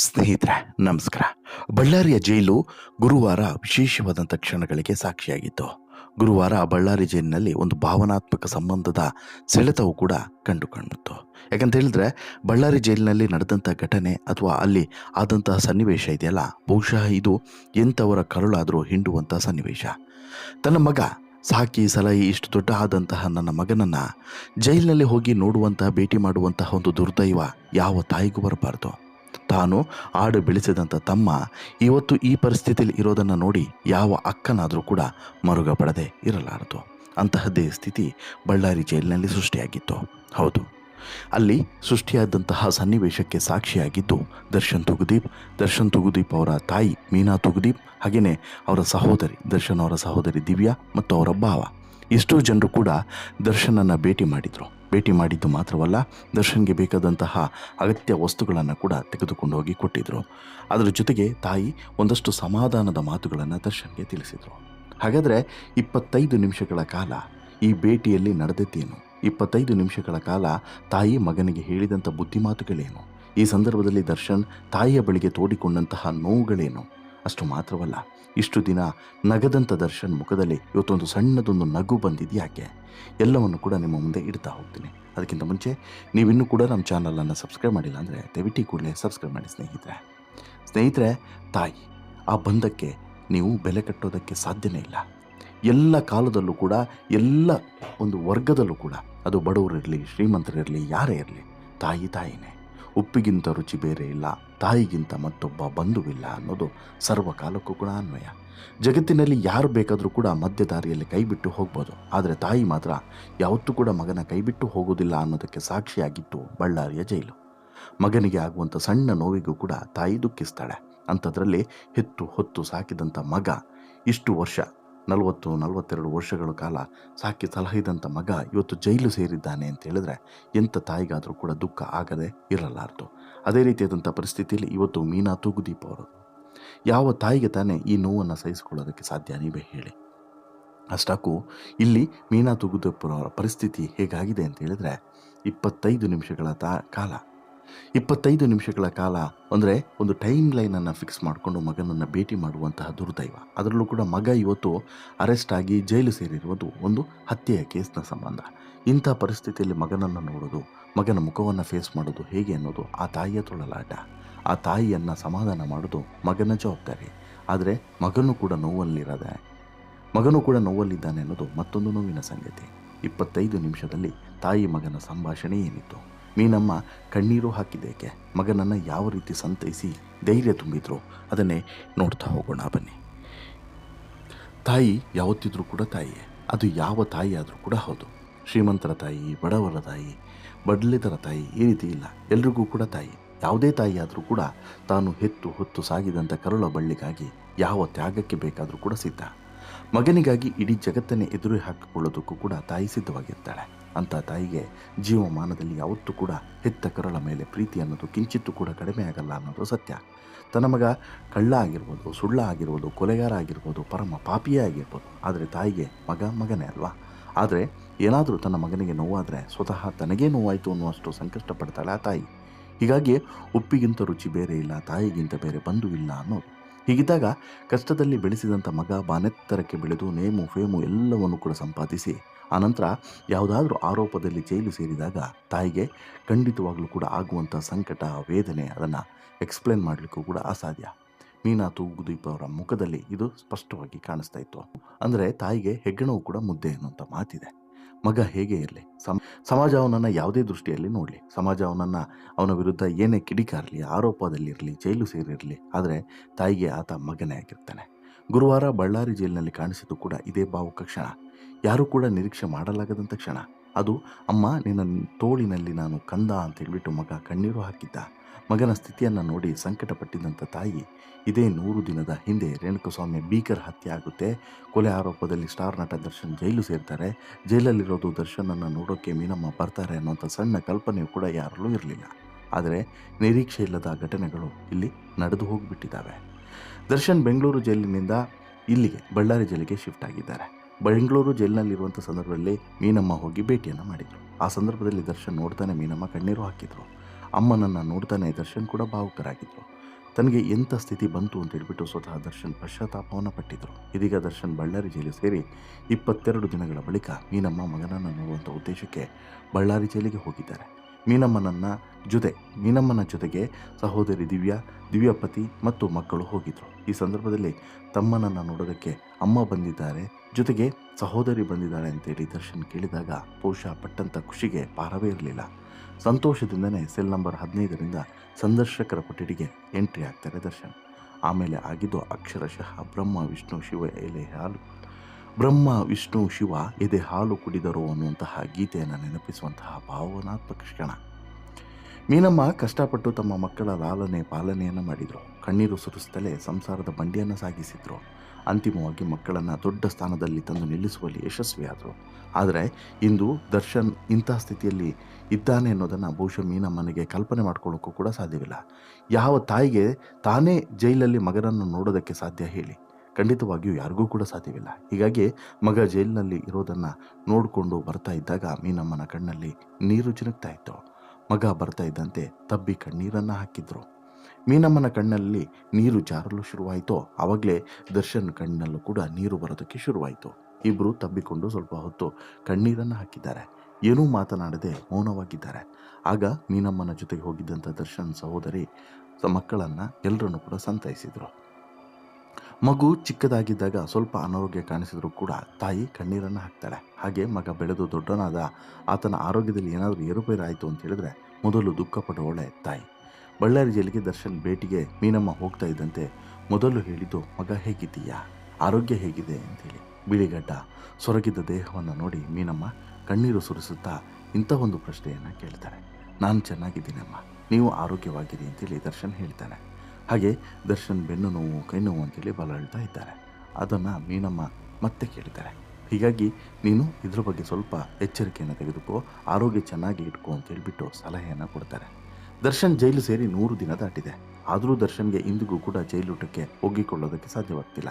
ಸ್ನೇಹಿತರೆ, ನಮಸ್ಕಾರ. ಬಳ್ಳಾರಿಯ ಜೈಲು ಗುರುವಾರ ವಿಶೇಷವಾದಂಥ ಕ್ಷಣಗಳಿಗೆ ಸಾಕ್ಷಿಯಾಗಿತ್ತು. ಗುರುವಾರ ಬಳ್ಳಾರಿ ಜೈಲಿನಲ್ಲಿ ಒಂದು ಭಾವನಾತ್ಮಕ ಸಂಬಂಧದ ಸೆಳೆತವು ಕೂಡ ಕಂಡು ಕಂಡಿತ್ತು ಯಾಕಂತ ಹೇಳಿದ್ರೆ, ಬಳ್ಳಾರಿ ಜೈಲಿನಲ್ಲಿ ನಡೆದಂಥ ಘಟನೆ ಅಥವಾ ಅಲ್ಲಿ ಆದಂತಹ ಸನ್ನಿವೇಶ ಇದೆಯಲ್ಲ, ಬಹುಶಃ ಇದು ಎಂಥವರ ಕರುಳಾದರೂ ಹಿಂಡುವಂಥ ಸನ್ನಿವೇಶ. ತನ್ನ ಮಗ ಸಾಕಿ ಸಲಹಿ ಇಷ್ಟು ದೊಡ್ಡ ಆದಂತಹ ನನ್ನ ಮಗನನ್ನು ಜೈಲಿನಲ್ಲಿ ಹೋಗಿ ನೋಡುವಂತಹ ಭೇಟಿ ಮಾಡುವಂತಹ ಒಂದು ದುರ್ದೈವ ಯಾವ ತಾಯಿಗೂ ಬರಬಾರ್ದು. ತಾನು ಆಡು ಬೆಳೆಸಿದಂಥ ತಮ್ಮ ಇವತ್ತು ಈ ಪರಿಸ್ಥಿತಿಯಲ್ಲಿ ಇರೋದನ್ನು ನೋಡಿ ಯಾವ ಅಕ್ಕನಾದರೂ ಕೂಡ ಮರುಗ ಪಡದೆ ಇರಲಾರದು. ಅಂತಹದ್ದೇ ಸ್ಥಿತಿ ಬಳ್ಳಾರಿ ಜೈಲಿನಲ್ಲಿ ಸೃಷ್ಟಿಯಾಗಿತ್ತು. ಹೌದು. ಅಲ್ಲಿ ಸೃಷ್ಟಿಯಾದಂತಹ ಸನ್ನಿವೇಶಕ್ಕೆ ಸಾಕ್ಷಿಯಾಗಿದ್ದು ದರ್ಶನ್ ತುಗುದೀಪ್. ದರ್ಶನ್ ತುಗುದೀಪ್ ಅವರ ತಾಯಿ ಮೀನಾ ತುಗುದೀಪ್. ಹಾಗೆಯೇ ಅವರ ಸಹೋದರಿ ದರ್ಶನ್ ಅವರ ಸಹೋದರಿ ದಿವ್ಯಾ ಮತ್ತು ಅವರ ಭಾವ. ಎಷ್ಟೋ ಜನರು ಕೂಡ ದರ್ಶನನ್ನು ಭೇಟಿ ಮಾಡಿದರು. ಭೇಟಿ ಮಾಡಿದ್ದು ಮಾತ್ರವಲ್ಲ, ದರ್ಶನ್ಗೆ ಬೇಕಾದಂತಹ ಅಗತ್ಯ ವಸ್ತುಗಳನ್ನು ಕೂಡ ತೆಗೆದುಕೊಂಡು ಹೋಗಿ ಕೊಟ್ಟಿದ್ದರು ಅದರ ಜೊತೆಗೆ ತಾಯಿ ಒಂದಷ್ಟು ಸಮಾಧಾನದ ಮಾತುಗಳನ್ನು ದರ್ಶನ್ಗೆ ತಿಳಿಸಿದರು. ಹಾಗಾದರೆ ಇಪ್ಪತ್ತೈದು ನಿಮಿಷಗಳ ಕಾಲ ಈ ಭೇಟಿಯಲ್ಲಿ ನಡೆದದ್ದೇನು? ಇಪ್ಪತ್ತೈದು ನಿಮಿಷಗಳ ಕಾಲ ತಾಯಿ ಮಗನಿಗೆ ಹೇಳಿದಂಥ ಬುದ್ಧಿಮಾತುಗಳೇನು? ಈ ಸಂದರ್ಭದಲ್ಲಿ ದರ್ಶನ್ ತಾಯಿಯ ಬಳಿಗೆ ತೋಡಿಕೊಂಡಂತಹ ನೋವುಗಳೇನು? ಅಷ್ಟು ಮಾತ್ರವಲ್ಲ, ಇಷ್ಟು ದಿನ ನಗದಂಥ ದರ್ಶನ್ ಮುಖದಲ್ಲಿ ಇವತ್ತೊಂದು ಸಣ್ಣದೊಂದು ನಗು ಬಂದಿದ್ಯಾಕೆ ಎಲ್ಲವನ್ನು ಕೂಡ ನಿಮ್ಮ ಮುಂದೆ ಇಡ್ತಾ ಹೋಗ್ತೀನಿ. ಅದಕ್ಕಿಂತ ಮುಂಚೆ, ನೀವಿನ್ನೂ ಕೂಡ ನಮ್ಮ ಚಾನಲನ್ನು ಸಬ್ಸ್ಕ್ರೈಬ್ ಮಾಡಿಲ್ಲ ಅಂದರೆ ದಯವಿಟ್ಟು ಕೂಡಲೇ ಸಬ್ಸ್ಕ್ರೈಬ್ ಮಾಡಿ ಸ್ನೇಹಿತರೆ. ಸ್ನೇಹಿತರೆ, ತಾಯಿ, ಆ ಬಂಧಕ್ಕೆ ನೀವು ಬೆಲೆ ಕಟ್ಟೋದಕ್ಕೆ ಸಾಧ್ಯನೇ ಇಲ್ಲ. ಎಲ್ಲ ಕಾಲದಲ್ಲೂ ಕೂಡ, ಎಲ್ಲ ಒಂದು ವರ್ಗದಲ್ಲೂ ಕೂಡ, ಅದು ಬಡವರಿರಲಿ, ಶ್ರೀಮಂತರಿರಲಿ, ಯಾರೇ ಇರಲಿ, ತಾಯಿ ತಾಯಿನೇ. ಉಪ್ಪಿಗಿಂತ ರುಚಿ ಬೇರೆ ಇಲ್ಲ, ತಾಯಿಗಿಂತ ಮತ್ತೊಬ್ಬ ಬಂಧುವಿಲ್ಲ ಅನ್ನೋದು ಸರ್ವಕಾಲಕ್ಕೂ ಕೂಡ ಅನ್ವಯ. ಜಗತ್ತಿನಲ್ಲಿ ಯಾರು ಬೇಕಾದರೂ ಕೂಡ ಮಧ್ಯ ದಾರಿಯಲ್ಲಿ ಕೈಬಿಟ್ಟು ಹೋಗ್ಬೋದು. ಆದರೆ ತಾಯಿ ಮಾತ್ರ ಯಾವತ್ತೂ ಕೂಡ ಮಗನ ಕೈಬಿಟ್ಟು ಹೋಗೋದಿಲ್ಲ ಅನ್ನೋದಕ್ಕೆ ಸಾಕ್ಷಿಯಾಗಿತ್ತು ಬಳ್ಳಾರಿಯ ಜೈಲು. ಮಗನಿಗೆ ಆಗುವಂಥ ಸಣ್ಣ ನೋವಿಗೂ ಕೂಡ ತಾಯಿ ದುಃಖಿಸ್ತಾಳೆ. ಅಂಥದ್ರಲ್ಲಿ ಹೆತ್ತು ಹೊತ್ತು ಸಾಕಿದಂಥ ಮಗ ಇಷ್ಟು ವರ್ಷ ನಲವತ್ತು, ನಲವತ್ತೆರಡು ವರ್ಷಗಳ ಕಾಲ ಸಾಕಿ ಸಲಹಿದಂಥ ಮಗ ಇವತ್ತು ಜೈಲು ಸೇರಿದ್ದಾನೆ ಅಂತ ಹೇಳಿದ್ರೆ ಎಂಥ ತಾಯಿಗಾದರೂ ಕೂಡ ದುಃಖ ಆಗದೆ ಇರಲಾರದು. ಅದೇ ರೀತಿಯಾದಂಥ ಪರಿಸ್ಥಿತಿಯಲ್ಲಿ ಇವತ್ತು ಮೀನಾ ತೂಗುದೀಪ್ ಅವರು. ಯಾವ ತಾಯಿಗೆ ತಾನೇ ಈ ನೋವನ್ನು ಸಹಿಸಿಕೊಳ್ಳೋದಕ್ಕೆ ಸಾಧ್ಯ ನೀವೇ ಹೇಳಿ. ಅಷ್ಟಕ್ಕೂ ಇಲ್ಲಿ ಮೀನಾ ತೂಗುದೀಪರವರ ಪರಿಸ್ಥಿತಿ ಹೇಗಾಗಿದೆ ಅಂತ ಹೇಳಿದ್ರೆ ಇಪ್ಪತ್ತೈದು ನಿಮಿಷಗಳ ತಾ, ಕಾಲ ಇಪ್ಪತ್ತೈದು ನಿಮಿಷಗಳ ಕಾಲ ಅಂದರೆ ಒಂದು ಟೈಮ್ ಲೈನನ್ನು ಫಿಕ್ಸ್ ಮಾಡಿಕೊಂಡು ಮಗನನ್ನು ಭೇಟಿ ಮಾಡುವಂತಹ ದುರ್ದೈವ. ಅದರಲ್ಲೂ ಕೂಡ ಮಗ ಇವತ್ತು ಅರೆಸ್ಟ್ ಆಗಿ ಜೈಲು ಸೇರಿರುವುದು ಒಂದು ಹತ್ಯೆಯ ಕೇಸ್ನ ಸಂಬಂಧ. ಇಂಥ ಪರಿಸ್ಥಿತಿಯಲ್ಲಿ ಮಗನನ್ನು ನೋಡೋದು, ಮಗನ ಮುಖವನ್ನು ಫೇಸ್ ಮಾಡೋದು ಹೇಗೆ ಅನ್ನೋದು ಆ ತಾಯಿಯ ತೊಳಲಾಟ. ಆ ತಾಯಿಯನ್ನು ಸಮಾಧಾನ ಮಾಡೋದು ಮಗನ ಜವಾಬ್ದಾರಿ. ಆದರೆ ಮಗನೂ ಕೂಡ ನೋವಲ್ಲಿರದೆ, ಮಗನೂ ಕೂಡ ನೋವಲ್ಲಿದ್ದಾನೆ ಅನ್ನೋದು ಮತ್ತೊಂದು ನೋವಿನ ಸಂಗತಿ. ಇಪ್ಪತ್ತೈದು ನಿಮಿಷದಲ್ಲಿ ತಾಯಿ ಮಗನ ಸಂಭಾಷಣೆ ಏನಿತ್ತು? ಮೀನಮ್ಮ ಕಣ್ಣೀರು ಹಾಕಿದ್ದೇಕೆ? ಮಗನನ್ನು ಯಾವ ರೀತಿ ಸಂತೈಸಿ ಧೈರ್ಯ ತುಂಬಿದ್ರು ಅದನ್ನೇ ನೋಡ್ತಾ ಹೋಗೋಣ ಬನ್ನಿ. ತಾಯಿ ಯಾವತ್ತಿದ್ರೂ ಕೂಡ ತಾಯಿಯೇ. ಅದು ಯಾವ ತಾಯಿ ಆದರೂ ಕೂಡ ಹೌದು. ಶ್ರೀಮಂತರ ತಾಯಿ, ಬಡವರ ತಾಯಿ ಬಡ್ಲಿತರ ತಾಯಿ ಈ ರೀತಿ ಇಲ್ಲ. ಎಲ್ರಿಗೂ ಕೂಡ ತಾಯಿ. ಯಾವುದೇ ತಾಯಿ ಆದರೂ ಕೂಡ ತಾನು ಹೆತ್ತು ಹೊತ್ತು ಸಾಗಿದಂಥ ಕರುಳ ಬಳ್ಳಿಗಾಗಿ ಯಾವ ತ್ಯಾಗಕ್ಕೆ ಬೇಕಾದರೂ ಕೂಡ ಸಿದ್ಧ. ಮಗನಿಗಾಗಿ ಇಡೀ ಜಗತ್ತನ್ನೇ ಎದುರು ಹಾಕಿಕೊಳ್ಳೋದಕ್ಕೂ ಕೂಡ ತಾಯಿ ಸಿದ್ಧವಾಗಿರ್ತಾಳೆ. ಅಂಥ ತಾಯಿಗೆ ಜೀವಮಾನದಲ್ಲಿ ಯಾವತ್ತೂ ಕೂಡ ಹೆತ್ತ ಕರಳ ಮೇಲೆ ಪ್ರೀತಿ ಅನ್ನೋದು ಕಿಂಚಿತ್ತೂ ಕೂಡ ಕಡಿಮೆ ಆಗಲ್ಲ ಅನ್ನೋದು ಸತ್ಯ. ತನ್ನ ಮಗ ಕಳ್ಳ ಆಗಿರ್ಬೋದು, ಸುಳ್ಳ ಆಗಿರ್ಬೋದು, ಕೊಲೆಗಾರ ಆಗಿರ್ಬೋದು, ಪರಮ ಪಾಪಿಯೇ ಆಗಿರ್ಬೋದು, ಆದರೆ ತಾಯಿಗೆ ಮಗ ಮಗನೇ ಅಲ್ವಾ? ಆದರೆ ಏನಾದರೂ ತನ್ನ ಮಗನಿಗೆ ನೋವಾದರೆ ಸ್ವತಃ ತನಗೇ ನೋವಾಯಿತು ಅನ್ನುವಷ್ಟು ಸಂಕಷ್ಟಪಡ್ತಾಳೆ ಆ ತಾಯಿ. ಹೀಗಾಗಿ ಉಪ್ಪಿಗಿಂತ ರುಚಿ ಬೇರೆ ಇಲ್ಲ, ತಾಯಿಗಿಂತ ಬೇರೆ ಬಂಧು ಇಲ್ಲ ಅನ್ನೋದು. ಹೀಗಿದ್ದಾಗ ಕಷ್ಟದಲ್ಲಿ ಬೆಳೆಸಿದಂಥ ಮಗ ಬಾನೆತ್ತರಕ್ಕೆ ಬೆಳೆದು ನೇಮು, ಫೇಮು ಎಲ್ಲವನ್ನು ಕೂಡ ಸಂಪಾದಿಸಿ, ಆನಂತರ ಯಾವುದಾದ್ರೂ ಆರೋಪದಲ್ಲಿ ಜೈಲು ಸೇರಿದಾಗ ತಾಯಿಗೆ ಖಂಡಿತವಾಗಲೂ ಕೂಡ ಆಗುವಂಥ ಸಂಕಟ, ವೇದನೆ ಅದನ್ನು ಎಕ್ಸ್ಪ್ಲೇನ್ ಮಾಡಲಿಕ್ಕೂ ಕೂಡ ಅಸಾಧ್ಯ. ಮೀನಾ ತೂಗುದೀಪ್ ಅವರ ಮುಖದಲ್ಲಿ ಇದು ಸ್ಪಷ್ಟವಾಗಿ ಕಾಣಿಸ್ತಾ ಇತ್ತು. ಅಂದರೆ ತಾಯಿಗೆ ಹೆಗ್ಗಣವು ಕೂಡ ಮುದ್ದೆ ಅನ್ನುವಂಥ ಮಾತಿದೆ. ಮಗ ಹೇಗೆ ಇರಲಿ? ಸಮ, ಸಮಾಜ ಅವನನ್ನು ಯಾವುದೇ ದೃಷ್ಟಿಯಲ್ಲಿ ನೋಡಲಿ. ಸಮಾಜ ಅವನನ್ನು ಅವನ ವಿರುದ್ಧ ಏನೇ ಕಿಡಿಕಾರಲಿ, ಆರೋಪದಲ್ಲಿರಲಿ, ಜೈಲು ಸೇರಿರಲಿ, ಆದರೆ ತಾಯಿಗೆ ಆತ ಮಗನೇ ಆಗಿರ್ತಾನೆ. ಗುರುವಾರ ಬಳ್ಳಾರಿ ಜೈಲಿನಲ್ಲಿ ಕಾಣಿಸಿದ್ದು ಕೂಡ ಇದೇ ಭಾವುಕ ಕ್ಷಣ ಯಾರೂ ಕೂಡ ನಿರೀಕ್ಷೆ ಮಾಡಲಾಗದಂಥ ಕ್ಷಣ. ಅದು, ಅಮ್ಮ, ನಿನ್ನ ತೋಳಿನಲ್ಲಿ ನಾನು ಕಂದ ಅಂತ ಹೇಳಿಬಿಟ್ಟು ಮಗ ಕಣ್ಣೀರು ಹಾಕಿದ್ದ. ಮಗನ ಸ್ಥಿತಿಯನ್ನು ನೋಡಿ ಸಂಕಟಪಟ್ಟಿದ್ದಂಥ ತಾಯಿ ಇದೇ ನೂರು ದಿನದ ಹಿಂದೆ ರೇಣುಕಸ್ವಾಮಿ ಭೀಕರ ಹತ್ಯೆ ಆಗುತ್ತೆ. ಕೊಲೆ ಆರೋಪದಲ್ಲಿ ಸ್ಟಾರ್ ನಟ ದರ್ಶನ್ ಜೈಲು ಸೇರ್ತಾರೆ. ಜೈಲಲ್ಲಿರೋದು ದರ್ಶನನ್ನು ನೋಡೋಕ್ಕೆ ಮೀನಮ್ಮ ಬರ್ತಾರೆ ಅನ್ನೋಂಥ ಸಣ್ಣ ಕಲ್ಪನೆಯು ಕೂಡ ಯಾರಲ್ಲೂ ಇರಲಿಲ್ಲ. ಆದರೆ ನಿರೀಕ್ಷೆ ಇಲ್ಲದ ಘಟನೆಗಳು ಇಲ್ಲಿ ನಡೆದು ಹೋಗಿಬಿಟ್ಟಿದ್ದಾವೆ. ದರ್ಶನ್ ಬೆಂಗಳೂರು ಜೈಲಿನಿಂದ ಇಲ್ಲಿಗೆ ಬಳ್ಳಾರಿ ಜೈಲಿಗೆ ಶಿಫ್ಟ್ ಆಗಿದ್ದಾರೆ. ಬೆಂಗಳೂರು ಜೈಲಿನಲ್ಲಿರುವಂಥ ಸಂದರ್ಭದಲ್ಲಿ ಮೀನಮ್ಮ ಹೋಗಿ ಭೇಟಿಯನ್ನು ಮಾಡಿದರು. ಆ ಸಂದರ್ಭದಲ್ಲಿ ದರ್ಶನ್ ನೋಡ್ತಾನೆ ಮೀನಮ್ಮ ಕಣ್ಣೀರು ಹಾಕಿದರು. ಅಮ್ಮನನ್ನು ನೋಡ್ತಾನೆ ದರ್ಶನ್ ಕೂಡ ಭಾವುಕರಾಗಿದ್ದರು ತನಗೆ ಎಂಥ ಸ್ಥಿತಿ ಬಂತು ಅಂತ ಹೇಳ್ಬಿಟ್ಟು ಸ್ವತಃ ದರ್ಶನ್ ಪಶ್ಚಾತ್ತಾಪವನ್ನು ಪಟ್ಟಿದ್ರು. ಇದೀಗ ದರ್ಶನ್ ಬಳ್ಳಾರಿ ಜೈಲು ಸೇರಿ ಇಪ್ಪತ್ತೆರಡು ದಿನಗಳ ಬಳಿಕ ಮೀನಮ್ಮ ಮಗನನ್ನು ನೋಡುವಂಥ ಉದ್ದೇಶಕ್ಕೆ ಬಳ್ಳಾರಿ ಜೈಲಿಗೆ ಹೋಗಿದ್ದಾರೆ. ಮೀನಮ್ಮನನ್ನ ಜೊತೆ, ಮೀನಮ್ಮನ ಜೊತೆಗೆ ಸಹೋದರಿ ದಿವ್ಯಾ ದಿವ್ಯಾಪತಿ ಮತ್ತು ಮಕ್ಕಳು ಹೋಗಿದ್ರು. ಈ ಸಂದರ್ಭದಲ್ಲಿ ತಮ್ಮನನ್ನು ನೋಡೋದಕ್ಕೆ ಅಮ್ಮ ಬಂದಿದ್ದಾರೆ, ಜೊತೆಗೆ ಸಹೋದರಿ ಬಂದಿದ್ದಾಳೆ ಅಂತೇಳಿ ದರ್ಶನ್ ಕೇಳಿದಾಗ ಪೋಷ ಪಟ್ಟಂಥ ಖುಷಿಗೆ ಪಾರವೇ ಇರಲಿಲ್ಲ. ಸಂತೋಷದಿಂದನೇ ಸೆಲ್ ನಂಬರ್ ಹದಿನೈದರಿಂದ ಸಂದರ್ಶಕರ ಪಟ್ಟಿಡಿಗೆ ಎಂಟ್ರಿ ಆಗ್ತಾರೆ ದರ್ಶನ್. ಆಮೇಲೆ ಆಗಿದ್ದು ಅಕ್ಷರಶಃ ಬ್ರಹ್ಮ, ವಿಷ್ಣು, ಶಿವ, ಎಲೆ, ಹಾಲು. ಬ್ರಹ್ಮ, ವಿಷ್ಣು, ಶಿವ, ಎದೆ, ಹಾಲು ಕುಡಿದರು ಅನ್ನುವಂತಹ ಗೀತೆಯನ್ನು ನೆನಪಿಸುವಂತಹ ಭಾವನಾತ್ಮಕ ಕ್ಷಣ. ಮೀನಮ್ಮ ಕಷ್ಟಪಟ್ಟು ತಮ್ಮ ಮಕ್ಕಳ ಲಾಲನೆ ಪಾಲನೆಯನ್ನು ಮಾಡಿದರು. ಕಣ್ಣೀರು ಸುರಿಸುತ್ತಲೇ ಸಂಸಾರದ ಬಂಡಿಯನ್ನು ಸಾಗಿಸಿದ್ರು. ಅಂತಿಮವಾಗಿ ಮಕ್ಕಳನ್ನು ದೊಡ್ಡ ಸ್ಥಾನದಲ್ಲಿ ತಂದು ನಿಲ್ಲಿಸುವಲ್ಲಿ ಯಶಸ್ವಿಯಾದರು. ಆದರೆ ಇಂದು ದರ್ಶನ್ ಇಂಥ ಸ್ಥಿತಿಯಲ್ಲಿ ಇದ್ದಾನೆ ಅನ್ನೋದನ್ನು ಬಹುಶಃ ಮೀನಮ್ಮನಿಗೆ ಕಲ್ಪನೆ ಮಾಡ್ಕೊಳ್ಳೋಕ್ಕೂ ಕೂಡ ಸಾಧ್ಯವಿಲ್ಲ. ಯಾವ ತಾಯಿಗೆ ತಾನೇ ಜೈಲಲ್ಲಿ ಮಗನನ್ನು ನೋಡೋದಕ್ಕೆ ಸಾಧ್ಯ ಹೇಳಿ. ಖಂಡಿತವಾಗಿಯೂ ಯಾರಿಗೂ ಕೂಡ ಸಾಧ್ಯವಿಲ್ಲ. ಹೀಗಾಗಿ ಮಗ ಜೈಲಿನಲ್ಲಿ ಇರೋದನ್ನು ನೋಡಿಕೊಂಡು ಬರ್ತಾ ಇದ್ದಾಗ ಮೀನಮ್ಮನ ಕಣ್ಣಲ್ಲಿ ನೀರು ಚಿನುಕ್ತಾ ಇತ್ತು. ಮಗ ಬರ್ತಾ ಇದ್ದಂತೆ ತಬ್ಬಿ ಕಣ್ಣೀರನ್ನು ಹಾಕಿದ್ರು. ಮೀನಮ್ಮನ ಕಣ್ಣಲ್ಲಿ ನೀರು ಜಾರಲು ಶುರುವಾಯಿತು ಆವಾಗಲೇ ದರ್ಶನ್ ಕಣ್ಣಲ್ಲೂ ಕೂಡ ನೀರು ಬರೋದಕ್ಕೆ ಶುರುವಾಯಿತು. ಇಬ್ಬರು ತಬ್ಬಿಕೊಂಡು ಸ್ವಲ್ಪ ಹೊತ್ತು ಕಣ್ಣೀರನ್ನು ಹಾಕಿದ್ದಾರೆ. ಏನೂ ಮಾತನಾಡದೆ ಮೌನವಾಗಿದ್ದಾರೆ. ಆಗ ಮೀನಮ್ಮನ ಜೊತೆಗೆ ಹೋಗಿದ್ದಂಥ ದರ್ಶನ್ ಸಹೋದರಿ ಮಕ್ಕಳನ್ನು ಎಲ್ಲರನ್ನು ಕೂಡ ಸಂತೈಸಿದ್ರು. ಮಗು ಚಿಕ್ಕದಾಗಿದ್ದಾಗ ಸ್ವಲ್ಪ ಅನಾರೋಗ್ಯ ಕಾಣಿಸಿದ್ರು ಕೂಡ ತಾಯಿ ಕಣ್ಣೀರನ್ನು ಹಾಕ್ತಾಳೆ. ಹಾಗೆ ಮಗ ಬೆಳೆದು ದೊಡ್ಡನಾದ ಆತನ ಆರೋಗ್ಯದಲ್ಲಿ ಏನಾದರೂ ಏರುಪೇರಾಯಿತು ಅಂತ ಹೇಳಿದ್ರೆ ಮೊದಲು ದುಃಖ ತಾಯಿ. ಬಳ್ಳಾರಿ ಜಿಲ್ಲೆಗೆ ದರ್ಶನ್ ಭೇಟಿಗೆ ಮೀನಮ್ಮ ಹೋಗ್ತಾ ಇದ್ದಂತೆ ಮೊದಲು ಹೇಳಿದ್ದು, ಮಗ ಹೇಗಿದ್ದೀಯಾ? ಆರೋಗ್ಯ ಹೇಗಿದೆ? ಅಂತೇಳಿ ಬಿಳಿಗಡ್ಡ ಸೊರಗಿದ್ದ ದೇಹವನ್ನು ನೋಡಿ ಮೀನಮ್ಮ ಕಣ್ಣೀರು ಸುರಿಸುತ್ತಾ ಇಂಥ ಒಂದು ಪ್ರಶ್ನೆಯನ್ನು ಕೇಳ್ತಾರೆ. ನಾನು ಚೆನ್ನಾಗಿದ್ದೀನಮ್ಮ. ನೀವು ಆರೋಗ್ಯವಾಗಿರಿ ಅಂತೇಳಿ ದರ್ಶನ್ ಹೇಳ್ತಾನೆ. ಹಾಗೆ ದರ್ಶನ್ ಬೆನ್ನು ನೋವು, ಕೈ ನೋವು ಅಂತೇಳಿ ಬಲಾಳ್ತಾ ಇದ್ದಾರೆ. ಅದನ್ನು ಮೀನಮ್ಮ ಮತ್ತೆ ಕೇಳ್ತಾರೆ. ಹೀಗಾಗಿ ನೀನು ಇದ್ರ ಬಗ್ಗೆ ಸ್ವಲ್ಪ ಎಚ್ಚರಿಕೆಯನ್ನು ತೆಗೆದುಕೋ, ಆರೋಗ್ಯ ಚೆನ್ನಾಗಿ ಇಟ್ಕೋ ಅಂತ ಹೇಳಿಬಿಟ್ಟು ಸಲಹೆಯನ್ನು ಕೊಡ್ತಾರೆ. ದರ್ಶನ್ ಜೈಲು ಸೇರಿ ನೂರು ದಿನ ದಾಟಿದೆ. ಆದರೂ ದರ್ಶನ್ಗೆ ಇಂದಿಗೂ ಕೂಡ ಜೈಲೂಟಕ್ಕೆ ಒಗ್ಗಿಕೊಳ್ಳೋದಕ್ಕೆ ಸಾಧ್ಯವಾಗ್ತಿಲ್ಲ.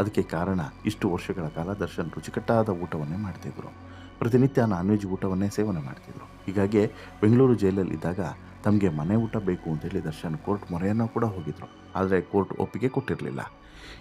ಅದಕ್ಕೆ ಕಾರಣ ಇಷ್ಟು ವರ್ಷಗಳ ಕಾಲ ದರ್ಶನ್ ರುಚಿಕಟ್ಟಾದ ಊಟವನ್ನೇ ಮಾಡ್ತಿದ್ರು. ಪ್ರತಿನಿತ್ಯ ನಾನ್ ವೆಜ್ ಊಟವನ್ನೇ ಸೇವನೆ ಮಾಡ್ತಿದ್ರು. ಹೀಗಾಗಿ ಬೆಂಗಳೂರು ಜೈಲಲ್ಲಿದ್ದಾಗ ತಮಗೆ ಮನೆ ಊಟ ಬೇಕು ಅಂತೇಳಿ ದರ್ಶನ್ ಕೋರ್ಟ್ ಮೊರೆಯನ್ನು ಕೂಡ ಹೋಗಿದ್ರು. ಆದರೆ ಕೋರ್ಟ್ ಒಪ್ಪಿಗೆ ಕೊಟ್ಟಿರಲಿಲ್ಲ.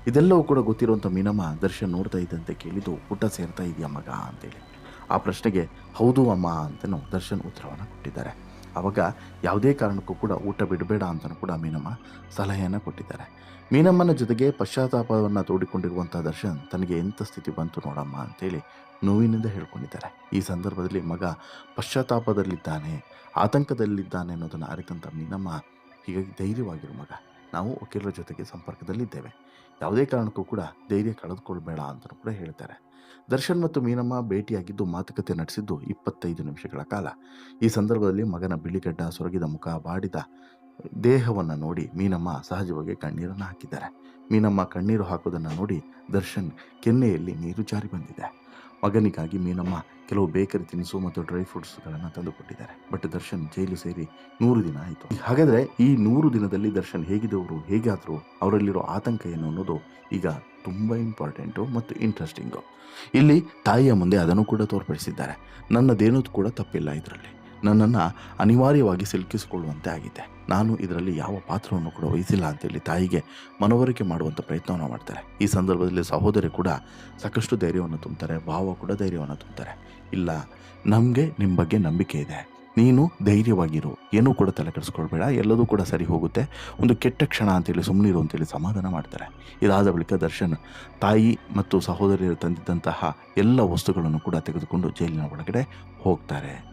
ಇದೆಲ್ಲವೂ ಕೂಡ ಗೊತ್ತಿರುವಂಥ ಮೀನಮ್ಮ ದರ್ಶನ್ ನೋಡ್ತಾ ಇದ್ದಂತೆ ಕೇಳಿದ್ದು, ಊಟ ಸೇರ್ತಾ ಇದೆಯಾ ಮಗ? ಅಂತೇಳಿ. ಆ ಪ್ರಶ್ನೆಗೆ, ಹೌದು ಅಮ್ಮ ಅಂತಲೂ ದರ್ಶನ್ ಉತ್ತರವನ್ನು ಕೊಟ್ಟಿದ್ದಾರೆ. ಆವಾಗ ಯಾವುದೇ ಕಾರಣಕ್ಕೂ ಕೂಡ ಊಟ ಬಿಡಬೇಡ ಅಂತಲೂ ಕೂಡ ಮೀನಮ್ಮ ಸಲಹೆಯನ್ನು ಕೊಟ್ಟಿದ್ದಾರೆ. ಮೀನಮ್ಮನ ಜೊತೆಗೆ ಪಶ್ಚಾತ್ತಾಪವನ್ನು ತೋಡಿಕೊಂಡಿರುವಂಥ ದರ್ಶನ್ ತನಗೆ ಎಂಥ ಸ್ಥಿತಿ ಬಂತು ನೋಡಮ್ಮ ಅಂತೇಳಿ ನೋವಿನಿಂದ ಹೇಳ್ಕೊಂಡಿದ್ದಾರೆ. ಈ ಸಂದರ್ಭದಲ್ಲಿ ಮಗ ಪಶ್ಚಾತ್ತಾಪದಲ್ಲಿದ್ದಾನೆ, ಆತಂಕದಲ್ಲಿದ್ದಾನೆ ಅನ್ನೋದನ್ನು ಅರಿತಂಥ ಮೀನಮ್ಮ ಹೀಗಾಗಿ ಧೈರ್ಯವಾಗಿರು ಮಗ. ನಾವು ವಕೀಲರ ಜೊತೆಗೆ ಸಂಪರ್ಕದಲ್ಲಿದ್ದೇವೆ. ಯಾವುದೇ ಕಾರಣಕ್ಕೂ ಕೂಡ ಧೈರ್ಯ ಕಳೆದುಕೊಳ್ಬೇಡ ಅಂತಲೂ ಕೂಡ ಹೇಳ್ತಾರೆ. ದರ್ಶನ್ ಮತ್ತು ಮೀನಮ್ಮ ಭೇಟಿಯಾಗಿದ್ದು ಮಾತುಕತೆ ನಡೆಸಿದ್ದು ಇಪ್ಪತ್ತೈದು ನಿಮಿಷಗಳ ಕಾಲ. ಈ ಸಂದರ್ಭದಲ್ಲಿ ಮಗನ ಬಿಳಿಗಡ್ಡ ಸೊರಗಿದ ಮುಖ ಬಾಡಿದ ದೇಹವನ್ನು ನೋಡಿ ಮೀನಮ್ಮ ಸಹಜವಾಗಿ ಕಣ್ಣೀರನ್ನು ಹಾಕಿದ್ದಾರೆ. ಮೀನಮ್ಮ ಕಣ್ಣೀರು ಹಾಕೋದನ್ನು ನೋಡಿ ದರ್ಶನ್ ಕೆನ್ನೆಯಲ್ಲಿ ನೀರು ಜಾರಿ ಬಂದಿದೆ. ಮಗನಿಗಾಗಿ ಮೀನಮ್ಮ ಕೆಲವು ಬೇಕರಿ ತಿನಿಸು ಮತ್ತು ಡ್ರೈ ಫ್ರೂಟ್ಸ್ಗಳನ್ನು ತಂದುಕೊಟ್ಟಿದ್ದಾರೆ. ಬಟ್ ದರ್ಶನ್ ಜೈಲು ಸೇರಿ ನೂರು ದಿನ ಆಯಿತು. ಹಾಗಾದರೆ ಈ ನೂರು ದಿನದಲ್ಲಿ ದರ್ಶನ್ ಹೇಗಿದ್ದವರು, ಹೇಗಾದರೂ ಅವರಲ್ಲಿರೋ ಆತಂಕ ಏನು ಅನ್ನೋದು ಈಗ ತುಂಬ ಇಂಪಾರ್ಟೆಂಟು ಮತ್ತು ಇಂಟ್ರೆಸ್ಟಿಂಗು. ಇಲ್ಲಿ ತಾಯಿಯ ಮುಂದೆ ಅದನ್ನು ಕೂಡ ತೋರ್ಪಡಿಸಿದ್ದಾರೆ. ನನ್ನದೇನೂ ಕೂಡ ತಪ್ಪಿಲ್ಲ ಇದರಲ್ಲಿ. ನನ್ನನ್ನು ಅನಿವಾರ್ಯವಾಗಿ ಸಿಲುಕಿಸಿಕೊಳ್ಳುವಂತೆ ಆಗಿದೆ. ನಾನು ಇದರಲ್ಲಿ ಯಾವ ಪಾತ್ರವನ್ನು ಕೂಡ ವಹಿಸಿಲ್ಲ ಅಂತೇಳಿ ತಾಯಿಗೆ ಮನವರಿಕೆ ಮಾಡುವಂಥ ಪ್ರಯತ್ನವನ್ನು ಮಾಡ್ತಾರೆ. ಈ ಸಂದರ್ಭದಲ್ಲಿ ಸಹೋದರಿ ಕೂಡ ಸಾಕಷ್ಟು ಧೈರ್ಯವನ್ನು ತುಂಬ್ತಾರೆ, ಭಾವ ಕೂಡ ಧೈರ್ಯವನ್ನು ತುಂಬ್ತಾರೆ. ಇಲ್ಲ, ನಮಗೆ ನಿಮ್ಮ ಬಗ್ಗೆ ನಂಬಿಕೆ ಇದೆ. ನೀನು ಧೈರ್ಯವಾಗಿರು. ಏನೂ ಕೂಡ ತಲೆ ಕೆಡಿಸ್ಕೊಳ್ಬೇಡ. ಎಲ್ಲದೂ ಕೂಡ ಸರಿ ಹೋಗುತ್ತೆ. ಒಂದು ಕೆಟ್ಟ ಕ್ಷಣ ಅಂತೇಳಿ ಸುಮ್ಮನಿರು ಅಂತೇಳಿ ಸಮಾಧಾನ ಮಾಡ್ತಾರೆ. ಇದಾದ ಬಳಿಕ ದರ್ಶನ್ ತಾಯಿ ಮತ್ತು ಸಹೋದರಿಯರು ತಂದಿದ್ದಂತಹ ಎಲ್ಲ ವಸ್ತುಗಳನ್ನು ಕೂಡ ತೆಗೆದುಕೊಂಡು ಜೈಲಿನ ಒಳಗಡೆ ಹೋಗ್ತಾರೆ.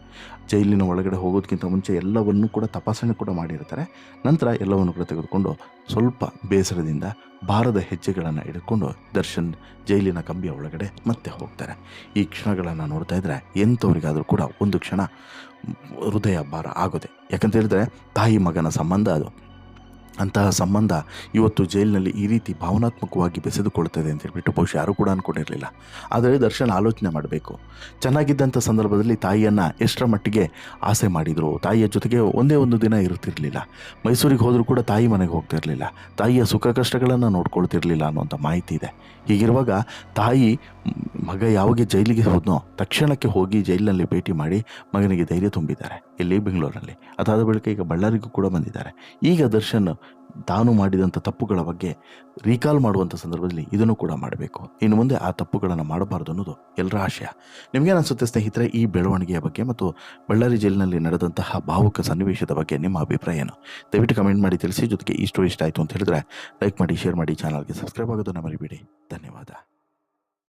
ಜೈಲಿನ ಒಳಗಡೆ ಹೋಗೋದಕ್ಕಿಂತ ಮುಂಚೆ ಎಲ್ಲವನ್ನೂ ಕೂಡ ತಪಾಸಣೆ ಕೂಡ ಮಾಡಿರ್ತಾರೆ. ನಂತರ ಎಲ್ಲವನ್ನು ಕೂಡ ತೆಗೆದುಕೊಂಡು ಸ್ವಲ್ಪ ಬೇಸರದಿಂದ ಭಾರದ ಹೆಜ್ಜೆಗಳನ್ನು ಹಿಡ್ಕೊಂಡು ದರ್ಶನ್ ಜೈಲಿನ ಕಂಬಿಯ ಒಳಗಡೆ ಮತ್ತೆ ಹೋಗ್ತಾರೆ. ಈ ಕ್ಷಣಗಳನ್ನು ನೋಡ್ತಾ ಇದ್ದರೆ ಎಂಥವ್ರಿಗಾದರೂ ಕೂಡ ಒಂದು ಕ್ಷಣ ಹೃದಯ ಭಾರ ಆಗೋದೆ. ಯಾಕಂತ ಹೇಳಿದ್ರೆ ತಾಯಿ ಮಗನ ಸಂಬಂಧ ಅದು ಅಂತಹ ಸಂಬಂಧ ಇವತ್ತು ಜೈಲಿನಲ್ಲಿ ಈ ರೀತಿ ಭಾವನಾತ್ಮಕವಾಗಿ ಬೆಸೆದುಕೊಳ್ತದೆ ಅಂತ ಹೇಳ್ಬಿಟ್ಟು ಬಹುಶಃ ಯಾರೂ ಕೂಡ ಅಂದ್ಕೊಂಡಿರಲಿಲ್ಲ ಆದರೆ ದರ್ಶನ್ ಆಲೋಚನೆ ಮಾಡಬೇಕು. ಚೆನ್ನಾಗಿದ್ದಂಥ ಸಂದರ್ಭದಲ್ಲಿ ತಾಯಿಯನ್ನು ಎಷ್ಟರ ಮಟ್ಟಿಗೆ ಆಸೆ ಮಾಡಿದರು? ತಾಯಿಯ ಜೊತೆಗೆ ಒಂದೇ ಒಂದು ದಿನ ಇರುತ್ತಿರಲಿಲ್ಲ. ಮೈಸೂರಿಗೆ ಹೋದರೂ ಕೂಡ ತಾಯಿ ಮನೆಗೆ ಹೋಗ್ತಿರಲಿಲ್ಲ. ತಾಯಿಯ ಸುಖ ಕಷ್ಟಗಳನ್ನು ನೋಡ್ಕೊಳ್ತಿರಲಿಲ್ಲ ಅನ್ನುವಂಥ ಮಾಹಿತಿ ಇದೆ. ಹೀಗಿರುವಾಗ ತಾಯಿ ಮಗ ಯಾವಾಗ ಜೈಲಿಗೆ ಹೋದ್ನೋ ತಕ್ಷಣಕ್ಕೆ ಹೋಗಿ ಜೈಲಿನಲ್ಲಿ ಭೇಟಿ ಮಾಡಿ ಮಗನಿಗೆ ಧೈರ್ಯ ತುಂಬಿದ್ದಾರೆ. ಇಲ್ಲಿ ಬೆಂಗಳೂರಲ್ಲಿ. ಅದಾದ ಬಳಿಕ ಈಗ ಬಳ್ಳಾರಿಗೂ ಕೂಡ ಬಂದಿದ್ದಾರೆ. ಈಗ ದರ್ಶನ್ ತಾನು ಮಾಡಿದಂಥ ತಪ್ಪುಗಳ ಬಗ್ಗೆ ರೀಕಾಲ್ ಮಾಡುವಂಥ ಸಂದರ್ಭದಲ್ಲಿ ಇದನ್ನು ಕೂಡ ಮಾಡಬೇಕು. ಇನ್ನು ಮುಂದೆ ಆ ತಪ್ಪುಗಳನ್ನು ಮಾಡಬಾರ್ದು ಅನ್ನೋದು ಎಲ್ಲರ ಆಶಯ. ನಿಮಗೇನು ಅನಿಸುತ್ತೆ ಸ್ನೇಹಿತರೆ, ಈ ಬೆಳವಣಿಗೆಯ ಬಗ್ಗೆ ಮತ್ತು ಬಳ್ಳಾರಿ ಜೈಲಿನಲ್ಲಿ ನಡೆದಂತಹ ಭಾವುಕ ಸನ್ನಿವೇಶದ ಬಗ್ಗೆ ನಿಮ್ಮ ಅಭಿಪ್ರಾಯ ಏನು ದಯವಿಟ್ಟು ಕಮೆಂಟ್ ಮಾಡಿ ತಿಳಿಸಿ. ಜೊತೆಗೆ ಈ ಸ್ಟೋರಿ ಇಷ್ಟ ಆಯಿತು ಅಂತ ಹೇಳಿದ್ರೆ ಲೈಕ್ ಮಾಡಿ, ಶೇರ್ ಮಾಡಿ, ಚಾನಲ್ಗೆ ಸಬ್ಸ್ಕ್ರೈಬ್ ಆಗೋದನ್ನು ಮರಿಬೇಡಿ. ಧನ್ಯವಾದ.